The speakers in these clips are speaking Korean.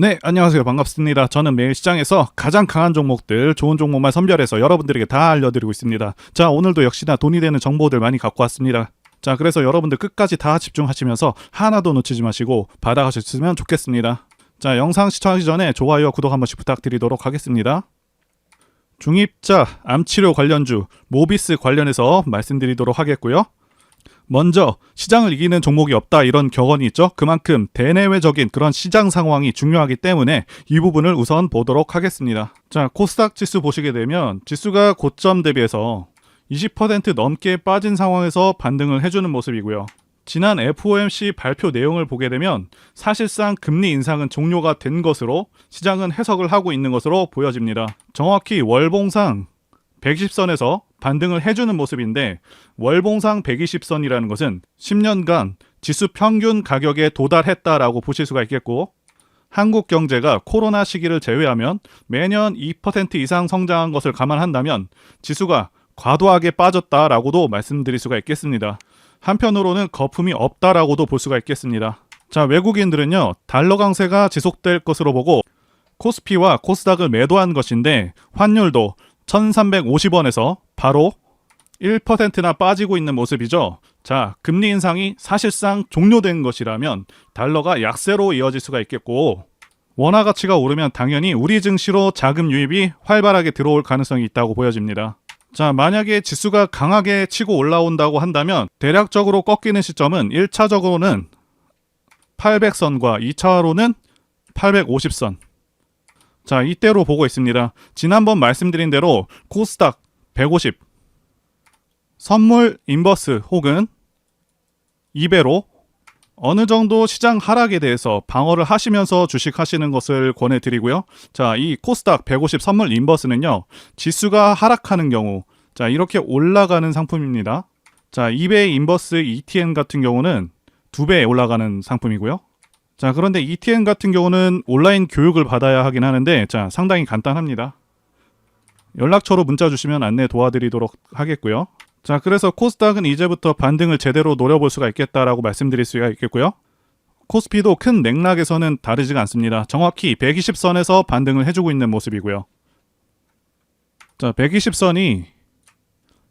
네, 안녕하세요. 반갑습니다. 저는 매일 시장에서 가장 강한 종목들, 좋은 종목만 선별해서 여러분들에게 다 알려드리고 있습니다. 자, 오늘도 역시나 돈이 되는 정보들 많이 갖고 왔습니다. 자, 그래서 여러분들 끝까지 다 집중하시면서 하나도 놓치지 마시고 받아가셨으면 좋겠습니다. 자, 영상 시청하기 전에 좋아요와 구독 한 번씩 부탁드리도록 하겠습니다. 중입자, 암치료 관련주, 모비스 관련해서 말씀드리도록 하겠고요. 먼저 시장을 이기는 종목이 없다 이런 격언이 있죠. 그만큼 대내외적인 그런 시장 상황이 중요하기 때문에 이 부분을 우선 보도록 하겠습니다. 자, 코스닥 지수 보시게 되면 지수가 고점 대비해서 20% 넘게 빠진 상황에서 반등을 해주는 모습이고요. 지난 FOMC 발표 내용을 보게 되면 사실상 금리 인상은 종료가 된 것으로 시장은 해석을 하고 있는 것으로 보여집니다. 정확히 월봉상 110선에서 반등을 해주는 모습인데 월봉상 120선이라는 것은 10년간 지수 평균 가격에 도달했다라고 보실 수가 있겠고 한국 경제가 코로나 시기를 제외하면 매년 2% 이상 성장한 것을 감안한다면 지수가 과도하게 빠졌다라고도 말씀드릴 수가 있겠습니다. 한편으로는 거품이 없다라고도 볼 수가 있겠습니다. 자, 외국인들은요, 달러 강세가 지속될 것으로 보고 코스피와 코스닥을 매도한 것인데 환율도 1350원에서 바로 1%나 빠지고 있는 모습이죠. 자, 금리 인상이 사실상 종료된 것이라면 달러가 약세로 이어질 수가 있겠고 원화 가치가 오르면 당연히 우리 증시로 자금 유입이 활발하게 들어올 가능성이 있다고 보여집니다. 자, 만약에 지수가 강하게 치고 올라온다고 한다면 대략적으로 꺾이는 시점은 1차적으로는 800선과 2차로는 850선. 자, 이때로 보고 있습니다. 지난번 말씀드린 대로 코스닥 150, 선물 인버스 혹은 2배로 어느 정도 시장 하락에 대해서 방어를 하시면서 주식하시는 것을 권해드리고요. 자, 이 코스닥 150 선물 인버스는요, 지수가 하락하는 경우, 자, 이렇게 올라가는 상품입니다. 자, 2배 인버스 ETN 같은 경우는 2배 올라가는 상품이고요. 자, 그런데 ETN 같은 경우는 온라인 교육을 받아야 하긴 하는데, 자, 상당히 간단합니다. 연락처로 문자 주시면 안내 도와드리도록 하겠고요. 자, 그래서 코스닥은 이제부터 반등을 제대로 노려볼 수가 있겠다라고 말씀드릴 수가 있겠고요. 코스피도 큰 맥락에서는 다르지가 않습니다. 정확히 120선에서 반등을 해주고 있는 모습이고요. 자, 120선이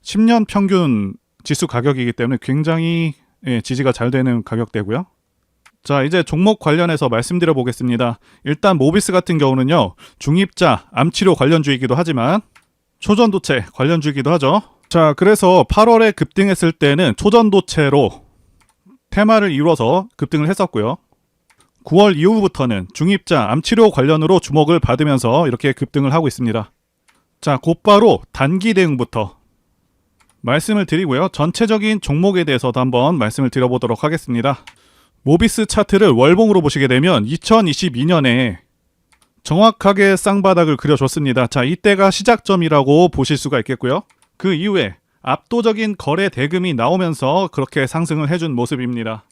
10년 평균 지수 가격이기 때문에 굉장히 예, 지지가 잘 되는 가격대고요. 자, 이제 종목 관련해서 말씀드려 보겠습니다. 일단 모비스 같은 경우는요, 중입자, 암치료 관련주이기도 하지만 초전도체 관련주이기도 하죠. 자, 그래서 8월에 급등했을 때는 초전도체로 테마를 이뤄서 급등을 했었고요. 9월 이후부터는 중입자, 암치료 관련으로 주목을 받으면서 이렇게 급등을 하고 있습니다. 자, 곧바로 단기 대응부터 말씀을 드리고요. 전체적인 종목에 대해서도 한번 말씀을 드려보도록 하겠습니다. 모비스 차트를 월봉으로 보시게 되면 2022년에 정확하게 쌍바닥을 그려줬습니다. 자, 이때가 시작점이라고 보실 수가 있겠고요. 그 이후에 압도적인 거래 대금이 나오면서 그렇게 상승을 해준 모습입니다.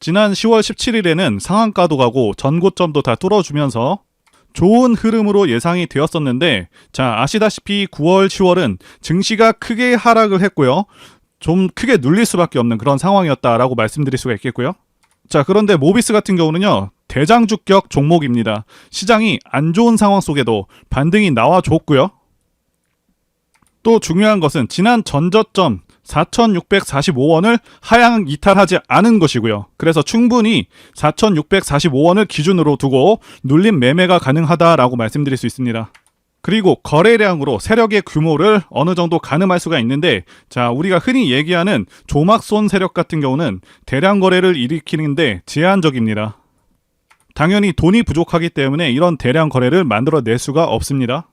지난 10월 17일에는 상한가도 가고 전고점도 다 뚫어주면서 좋은 흐름으로 예상이 되었었는데 자 아시다시피 9월 10월은 증시가 크게 하락을 했고요 좀 크게 눌릴 수밖에 없는 그런 상황이었다라고 말씀드릴 수가 있겠고요 자 그런데 모비스 같은 경우는요 대장주격 종목입니다 시장이 안 좋은 상황 속에도 반등이 나와줬고요 또 중요한 것은 지난 전저점 4,645원을 하향 이탈하지 않은 것이고요. 그래서 충분히 4,645원을 기준으로 두고 눌림 매매가 가능하다라고 말씀드릴 수 있습니다. 그리고 거래량으로 세력의 규모를 어느 정도 가늠할 수가 있는데 자 우리가 흔히 얘기하는 조막손 세력 같은 경우는 대량 거래를 일으키는데 제한적입니다. 당연히 돈이 부족하기 때문에 이런 대량 거래를 만들어낼 수가 없습니다.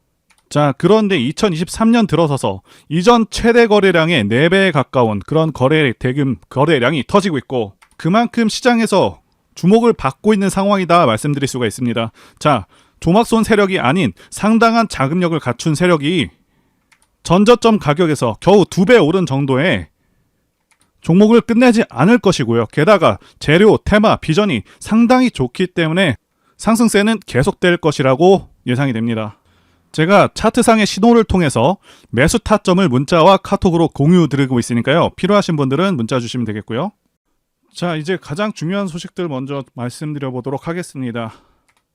자, 그런데 2023년 들어서서 이전 최대 거래량의 4배에 가까운 그런 거래 대금 거래량이 터지고 있고 그만큼 시장에서 주목을 받고 있는 상황이다 말씀드릴 수가 있습니다. 자, 조막손 세력이 아닌 상당한 자금력을 갖춘 세력이 전저점 가격에서 겨우 두 배 오른 정도의 종목을 끝내지 않을 것이고요. 게다가 재료, 테마, 비전이 상당히 좋기 때문에 상승세는 계속될 것이라고 예상이 됩니다. 제가 차트상의 신호를 통해서 매수 타점을 문자와 카톡으로 공유 드리고 있으니까요. 필요하신 분들은 문자 주시면 되겠고요. 자, 이제 가장 중요한 소식들 먼저 말씀드려 보도록 하겠습니다.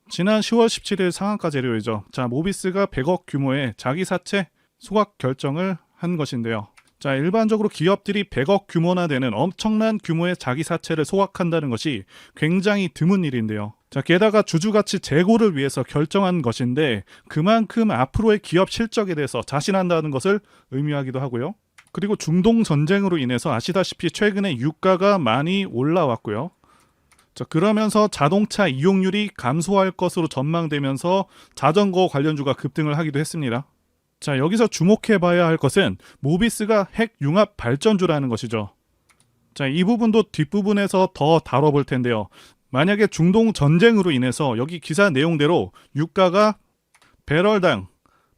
지난 10월 17일 상한가 재료이죠. 자, 모비스가 100억 규모의 자기 사채 소각 결정을 한 것인데요. 자, 일반적으로 기업들이 100억 규모나 되는 엄청난 규모의 자기 사채를 소각한다는 것이 굉장히 드문 일인데요. 자, 게다가 주주가치 재고를 위해서 결정한 것인데 그만큼 앞으로의 기업 실적에 대해서 자신한다는 것을 의미하기도 하고요. 그리고 중동 전쟁으로 인해서 아시다시피 최근에 유가가 많이 올라왔고요. 자, 그러면서 자동차 이용률이 감소할 것으로 전망되면서 자전거 관련주가 급등을 하기도 했습니다. 자, 여기서 주목해 봐야 할 것은 모비스가 핵 융합 발전주라는 것이죠. 자, 이 부분도 뒷부분에서 더 다뤄볼 텐데요. 만약에 중동 전쟁으로 인해서 여기 기사 내용대로 유가가 배럴당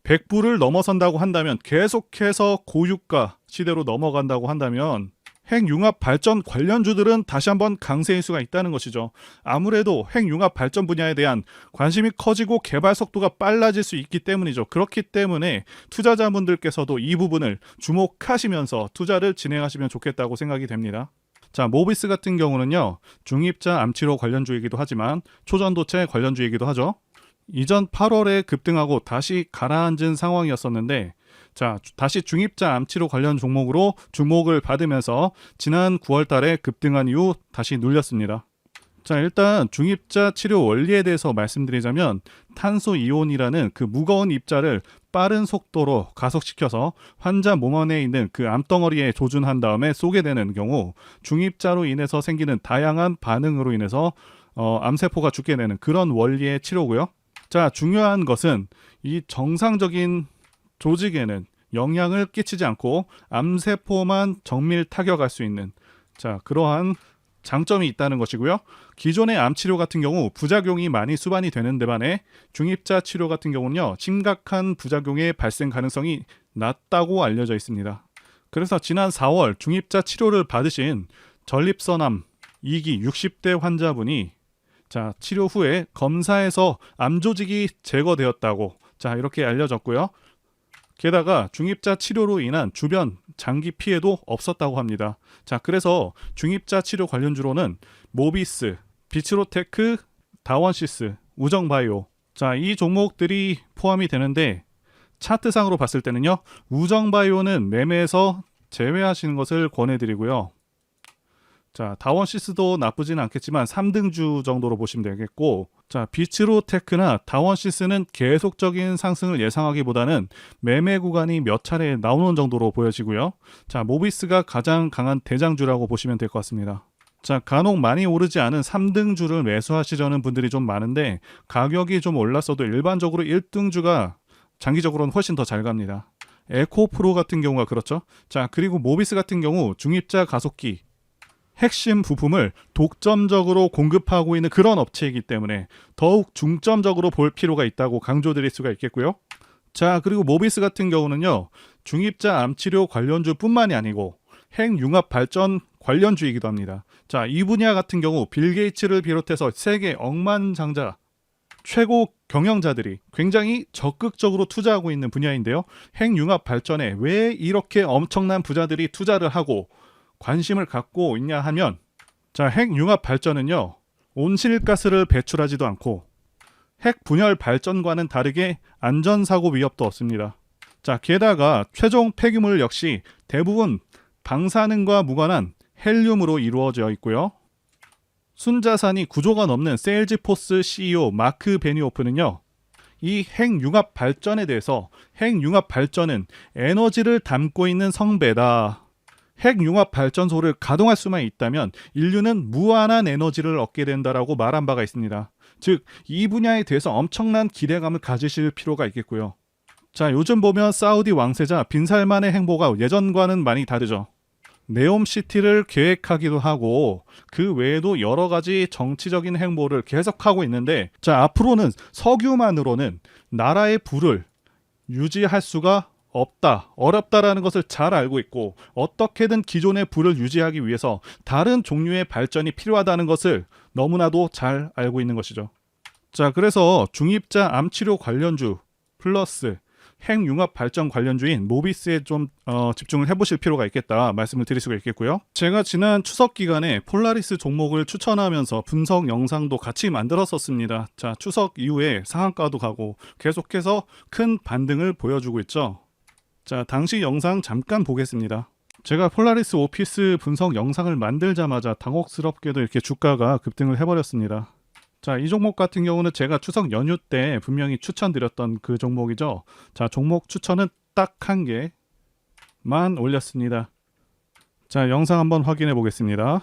100불을 넘어선다고 한다면 계속해서 고유가 시대로 넘어간다고 한다면 핵융합 발전 관련주들은 다시 한번 강세일 수가 있다는 것이죠. 아무래도 핵융합 발전 분야에 대한 관심이 커지고 개발 속도가 빨라질 수 있기 때문이죠. 그렇기 때문에 투자자분들께서도 이 부분을 주목하시면서 투자를 진행하시면 좋겠다고 생각이 됩니다. 자, 모비스 같은 경우는요, 중입자 암치료 관련주이기도 하지만 초전도체 관련주이기도 하죠. 이전 8월에 급등하고 다시 가라앉은 상황이었었는데, 자, 주- 다시 중입자 암치료 관련 종목으로 주목을 받으면서 지난 9월 달에 급등한 이후 다시 눌렸습니다. 자, 일단 중입자 치료 원리에 대해서 말씀드리자면 탄소 이온이라는 그 무거운 입자를 빠른 속도로 가속시켜서 환자 몸 안에 있는 그 암덩어리에 조준한 다음에 쏘게 되는 경우 중입자로 인해서 생기는 다양한 반응으로 인해서 어, 암세포가 죽게 되는 그런 원리의 치료고요. 자, 중요한 것은 이 정상적인 조직에는 영향을 끼치지 않고 암세포만 정밀 타격할 수 있는 자 그러한 장점이 있다는 것이고요. 기존의 암 치료 같은 경우 부작용이 많이 수반이 되는 데 반해 중입자 치료 같은 경우는요 심각한 부작용의 발생 가능성이 낮다고 알려져 있습니다. 그래서 지난 4월 중입자 치료를 받으신 전립선암 2기 60대 환자분이 자 치료 후에 검사에서 암 조직이 제거되었다고 자 이렇게 알려졌고요. 게다가 중입자 치료로 인한 주변 장기 피해도 없었다고 합니다. 자, 그래서 중입자 치료 관련주로는 모비스, 비츠로테크, 다원시스, 우정바이오. 자, 이 종목들이 포함이 되는데 차트상으로 봤을 때는요. 우정바이오는 매매에서 제외하시는 것을 권해드리고요. 자, 다원시스도 나쁘진 않겠지만 3등주 정도로 보시면 되겠고 자, 비츠로테크나 다원시스는 계속적인 상승을 예상하기보다는 매매 구간이 몇 차례 나오는 정도로 보여지고요. 자, 모비스가 가장 강한 대장주라고 보시면 될 것 같습니다. 자, 간혹 많이 오르지 않은 3등주를 매수하시려는 분들이 좀 많은데 가격이 좀 올랐어도 일반적으로 1등주가 장기적으로는 훨씬 더 잘 갑니다. 에코프로 같은 경우가 그렇죠. 자, 그리고 모비스 같은 경우 중입자 가속기 핵심 부품을 독점적으로 공급하고 있는 그런 업체이기 때문에 더욱 중점적으로 볼 필요가 있다고 강조드릴 수가 있겠고요. 자, 그리고 모비스 같은 경우는요. 중입자 암치료 관련주뿐만이 아니고 핵융합 발전 관련주이기도 합니다. 자, 이 분야 같은 경우 빌 게이츠를 비롯해서 세계 억만장자 최고 경영자들이 굉장히 적극적으로 투자하고 있는 분야인데요. 핵융합 발전에 왜 이렇게 엄청난 부자들이 투자를 하고 관심을 갖고 있냐 하면 자, 핵융합 발전은요. 온실가스를 배출하지도 않고 핵 분열 발전과는 다르게 안전사고 위협도 없습니다. 자, 게다가 최종 폐기물 역시 대부분 방사능과 무관한 헬륨으로 이루어져 있고요. 순자산이 구조가 넘는 세일즈포스 CEO 마크 베니오프는요. 이 핵융합 발전에 대해서 핵융합 발전은 에너지를 담고 있는 성배다. 핵융합 발전소를 가동할 수만 있다면 인류는 무한한 에너지를 얻게 된다라고 말한 바가 있습니다. 즉, 이 분야에 대해서 엄청난 기대감을 가지실 필요가 있겠고요. 자, 요즘 보면 사우디 왕세자 빈살만의 행보가 예전과는 많이 다르죠. 네옴시티를 계획하기도 하고 그 외에도 여러 가지 정치적인 행보를 계속하고 있는데 자, 앞으로는 석유만으로는 나라의 부를 유지할 수가 없다, 어렵다라는 것을 잘 알고 있고 어떻게든 기존의 부를 유지하기 위해서 다른 종류의 발전이 필요하다는 것을 너무나도 잘 알고 있는 것이죠. 자, 그래서 중입자 암치료 관련주 플러스 핵융합 발전 관련주인 모비스에 좀 어, 집중을 해보실 필요가 있겠다 말씀을 드릴 수가 있겠고요. 제가 지난 추석 기간에 폴라리스 종목을 추천하면서 분석 영상도 같이 만들었었습니다. 자, 추석 이후에 상한가도 가고 계속해서 큰 반등을 보여주고 있죠. 자, 당시 영상 잠깐 보겠습니다. 제가 폴라리스 오피스 분석 영상을 만들자마자 당혹스럽게도 이렇게 주가가 급등을 해버렸습니다. 자, 이 종목 같은 경우는 제가 추석 연휴 때 분명히 추천드렸던 그 종목이죠. 자, 종목 추천은 딱 한 개만 올렸습니다. 자, 영상 한번 확인해 보겠습니다.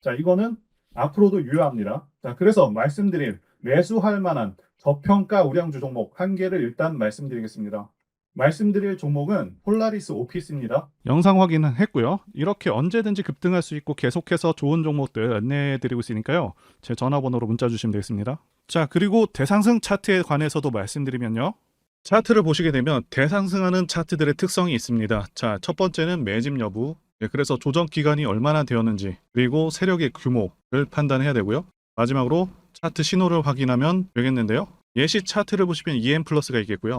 자, 이거는 앞으로도 유효합니다. 자, 그래서 말씀드릴 매수할 만한 저평가 우량주 종목 한 개를 일단 말씀드리겠습니다. 말씀드릴 종목은 폴라리스 오피스입니다. 영상 확인은 했고요. 이렇게 언제든지 급등할 수 있고 계속해서 좋은 종목들 안내해 드리고 있으니까요. 제 전화번호로 문자 주시면 되겠습니다. 자, 그리고 대상승 차트에 관해서도 말씀드리면요. 차트를 보시게 되면 대상승하는 차트들의 특성이 있습니다. 자, 첫 번째는 매집 여부. 네, 그래서 조정 기간이 얼마나 되었는지, 그리고 세력의 규모를 판단해야 되고요. 마지막으로 차트 신호를 확인하면 되겠는데요. 예시 차트를 보시면 EM 플러스가 있겠고요.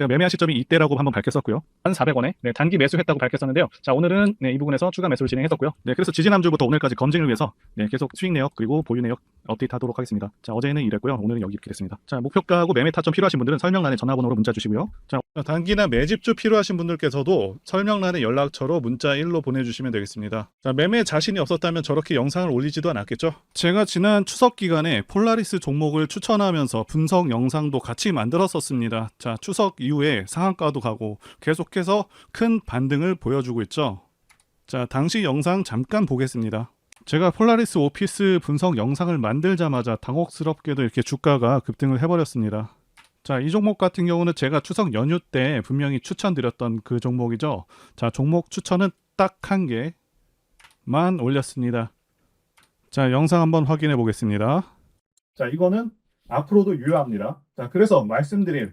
제가 매매한 시점이 이때라고 한번 밝혔었고요. 1,400원에 네, 단기 매수했다고 밝혔었는데요. 자, 오늘은 네, 이 부분에서 추가 매수를 진행했었고요. 네, 그래서 지지난 주부터 오늘까지 검증을 위해서 네, 계속 수익 내역 그리고 보유 내역 업데이트 하도록 하겠습니다. 자, 어제는 이랬고요. 오늘은 여기 이렇게 됐습니다. 자, 목표가하고 매매 타점 필요하신 분들은 설명란에 전화번호로 문자 주시고요. 자, 단기나 매집주 필요하신 분들께서도 설명란에 연락처로 문자 1로 보내주시면 되겠습니다. 자, 매매 자신이 없었다면 저렇게 영상을 올리지도 않았겠죠? 제가 지난 추석 기간에 폴라리스 종목을 추천하면서 분석 영상도 같이 만들었었습니다. 자, 추석 이후에 상한가도 가고 계속해서 큰 반등을 보여주고 있죠. 자, 당시 영상 잠깐 보겠습니다. 제가 폴라리스 오피스 분석 영상을 만들자마자 당혹스럽게도 이렇게 주가가 급등을 해버렸습니다. 자, 이 종목 같은 경우는 제가 추석 연휴 때 분명히 추천드렸던 그 종목이죠. 자, 종목 추천은 딱 한 개만 올렸습니다. 자, 영상 한번 확인해 보겠습니다. 자, 이거는 앞으로도 유효합니다. 자, 그래서 말씀드릴